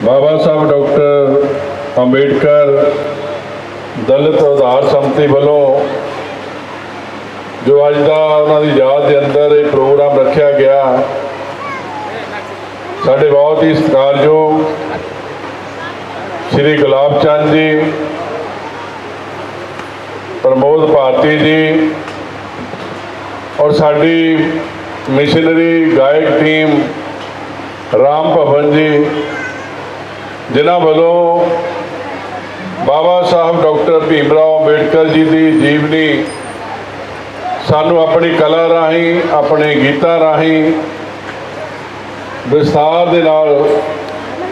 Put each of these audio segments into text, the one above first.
ਬਾਬਾ Saheb doctor Ambedkar ਦਲਿਤ ਉਧਾਰ ਸੰਮਤੀ ਵੱਲੋਂ ਜੋ ਅੱਜ ਦਾ ਉਹਨਾਂ ਦੀ ਯਾਦ ਦੇ ਅੰਦਰ ਇਹ ਪ੍ਰੋਗਰਾਮ ਰੱਖਿਆ ਗਿਆ, ਸਾਡੇ ਬਹੁਤ ਹੀ ਸਤਿਕਾਰਯੋਗ ਸ੍ਰੀ ਗੁਲਾਬ ਚੰਦ ਜੀ, ਪ੍ਰਮੋਦ ਭਾਰਤੀ ਜੀ ਔਰ ਸਾਡੀ missionary guide team Ram Bhawan ji ਜਿਨ੍ਹਾਂ ਵੱਲੋਂ ਬਾਬਾ ਸਾਹਿਬ ਡਾਕਟਰ ਭੀਮ ਰਾਓ ਅੰਬੇਡਕਰ ਜੀ ਦੀ ਜੀਵਨੀ ਸਾਨੂੰ ਆਪਣੀ ਕਲਾ ਰਾਹੀਂ, ਆਪਣੇ ਗੀਤਾਂ ਰਾਹੀਂ ਵਿਸਥਾਰ ਦੇ ਨਾਲ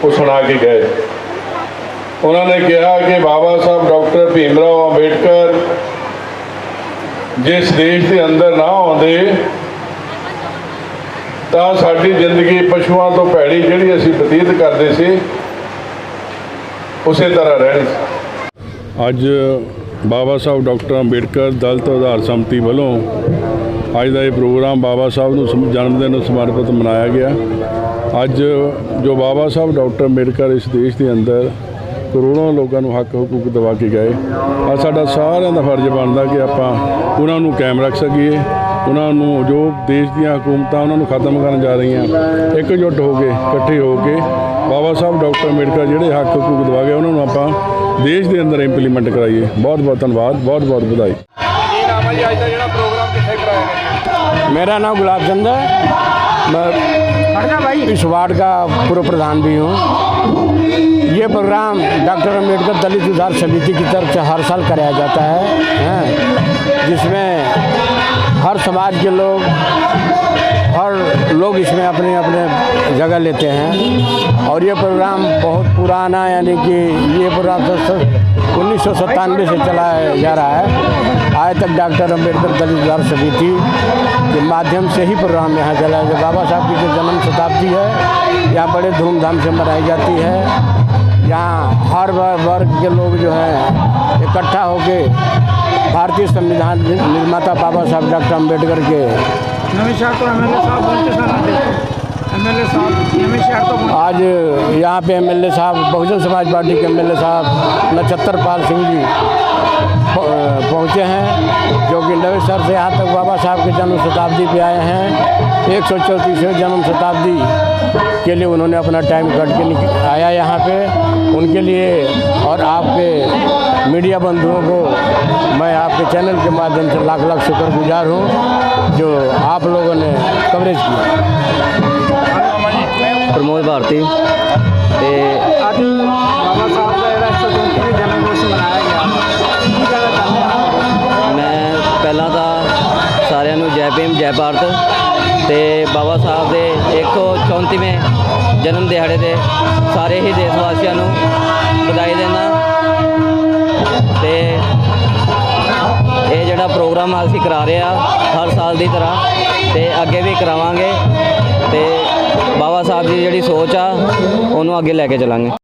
ਉਹ ਸੁਣਾ ਕੇ ਗਏ। ਉਹਨਾਂ ਨੇ ਕਿਹਾ ਕਿ ਬਾਬਾ ਸਾਹਿਬ ਡਾਕਟਰ ਭੀਮ ਰਾਓ ਅੰਬੇਡਕਰ ਜਿਸ ਦੇਸ਼ ਦੇ ਅੰਦਰ ਨਾ ਆਉਂਦੇ, ਤਾਂ ਸਾਡੀ ਜ਼ਿੰਦਗੀ ਪਸ਼ੂਆਂ ਤੋਂ ਭੈੜੀ ਜਿਹੜੀ ਅਸੀਂ ਬਤੀਤ ਕਰਦੇ ਸੀ ਉਸੇ ਤਰ੍ਹਾਂ ਰਹਿਣੀ। ਅੱਜ ਬਾਬਾ ਸਾਹਿਬ ਡਾਕਟਰ ਅੰਬੇਡਕਰ ਦਲਤ ਆਧਾਰ ਸੰਮਤੀ ਵੱਲੋਂ ਅੱਜ ਦਾ ਇਹ ਪ੍ਰੋਗਰਾਮ ਬਾਬਾ ਸਾਹਿਬ ਨੂੰ ਸਮ- ਜਨਮ ਦਿਨ ਨੂੰ ਸਮਰਪਿਤ ਮਨਾਇਆ ਗਿਆ। ਅੱਜ ਜੋ ਬਾਬਾ ਸਾਹਿਬ ਡਾਕਟਰ ਅੰਬੇਡਕਰ ਇਸ ਦੇਸ਼ ਦੇ ਅੰਦਰ ਕਰੋੜਾਂ ਲੋਕਾਂ ਨੂੰ ਹੱਕ ਹਕੂਕ ਦਿਵਾ ਕੇ ਗਏ। ਆ ਸਾਡਾ ਸਾਰਿਆਂ ਦਾ ਫਰਜ਼ ਬਣਦਾ ਕਿ ਆਪਾਂ ਉਹਨਾਂ ਨੂੰ ਕਾਇਮ ਰੱਖ ਸਕੀਏ। ਉਹਨਾਂ ਨੂੰ ਜੋ ਦੇਸ਼ ਦੀਆਂ ਹਕੂਮਤਾਂ ਉਹਨਾਂ ਨੂੰ ਖਤਮ ਕਰਨ ਜਾ ਰਹੀਆਂ ਇਕਜੁੱਟ ਹੋ ਕੇ ਇਕੱਠੇ ਹੋ ਕੇ ਬਾਬਾ ਸਾਹਿਬ ਡਾਕਟਰ ਅੰਬੇਡਕਰ ਜਿਹੜੇ ਹੱਕ ਹਕੂਕ ਦਿਵਾ ਗਏ ਉਹਨਾਂ ਨੂੰ ਆਪਾਂ ਦੇਸ਼ ਦੇ ਅੰਦਰ ਇੰਪਲੀਮੈਂਟ ਕਰਾਈਏ ਬਹੁਤ ਬਹੁਤ ਧੰਨਵਾਦ ਬਹੁਤ ਬਹੁਤ ਵਧਾਈ ਕੀ ਨਾਮ ਹੈ ਜੀ ਅੱਜ ਦਾ ਜਿਹੜਾ ਪ੍ਰੋਗਰਾਮ ਕਿੱਥੇ ਕਰਾਇਆ ਗਿਆ मेरा नाम गुलाब चंद है मैं इस वार्ड का पूर्व प्रधान भी हूँ ये प्रोग्राम डॉक्टर अम्बेडकर दलित सुधार समिति की तरफ से हर साल कराया जाता है हैं, जिसमें हर समाज के लोग, हर लोग इसमें अपने अपने जगह लेते हैं। और ये प्रोग्राम बहुत पुराना, यानी कि ये प्रोग्राम उन्नीस सौ सत्तानवे से चलाया जा रहा है। आज तक डॉक्टर अंबेडकर दलित सुधार समिति के माध्यम से ही प्रोग्राम यहाँ चलाया जाए बाबा साहब की जो जन्म शताब्दी है, यहाँ बड़े धूमधाम से मनाई जाती है। यहाँ हर वर्ग के लोग जो हैं भारतीय संविधान निर्माता बाबा साहब डॉक्टर अंबेडकर के। आज यहाँ पे एमएलए साहब बहुजन समाज पार्टी के एमएलए साहब नक्षत्र पाल सिंह जी पहुँचे हैं जो कि नवेश्वर से यहाँ तक बाबा साहब के जन्म शताब्दी पे आए हैं। एक सौ चौंतीसवें जन्म शताब्दी के लिए उन्होंने अपना टाइम कट के आया यहाँ पे। उनके लिए और आपके मीडिया बंधुओं को मैं आपके चैनल के माध्यम से लाख लाख शुक्रगुजार हूँ जो आप लोगों ने कवरेज किया ਪ੍ਰਮੋਦ ਭਾਰਤੀ ਤੇ ਅੱਜ ਬਾਬਾ ਸਾਹਿਬ ਦਾ ਜਿਹੜਾ 134ਵਾਂ ਜਨਮ ਦਿਵਸ ਮਨਾਇਆ ਗਿਆ ਕੀ ਕਹਿਣਾ ਚਾਹੁੰਦੇ ਆ ਮੈਂ ਪਹਿਲਾਂ ਤਾਂ ਸਾਰਿਆਂ ਨੂੰ ਜੈ ਭੀਮ ਜੈ ਭਾਰਤ ਤੇ ਬਾਬਾ ਸਾਹਿਬ ਦੇ 134ਵੇਂ ਜਨਮ ਦਿਹਾੜੇ ਤੇ ਸਾਰੇ ਹੀ ਦੇਸ਼ ਵਾਸੀਆਂ ਨੂੰ ਵਧਾਈ ਦੇਣਾ ਤੇ ਇਹ ਜਿਹੜਾ ਪ੍ਰੋਗਰਾਮ ਅਸੀਂ ਕਰਾ ਰਹੇ ਆ ਹਰ ਸਾਲ ਦੀ ਤਰ੍ਹਾਂ, ਤੇ ਅੱਗੇ ਵੀ ਕਰਾਵਾਂਗੇ। ਤੇ ਬਾਬਾ ਸਾਹਿਬ ਦੀ ਜਿਹੜੀ ਸੋਚ ਆ, ਉਹਨੂੰ ਅੱਗੇ ਲੈ ਕੇ ਚੱਲਾਂਗੇ।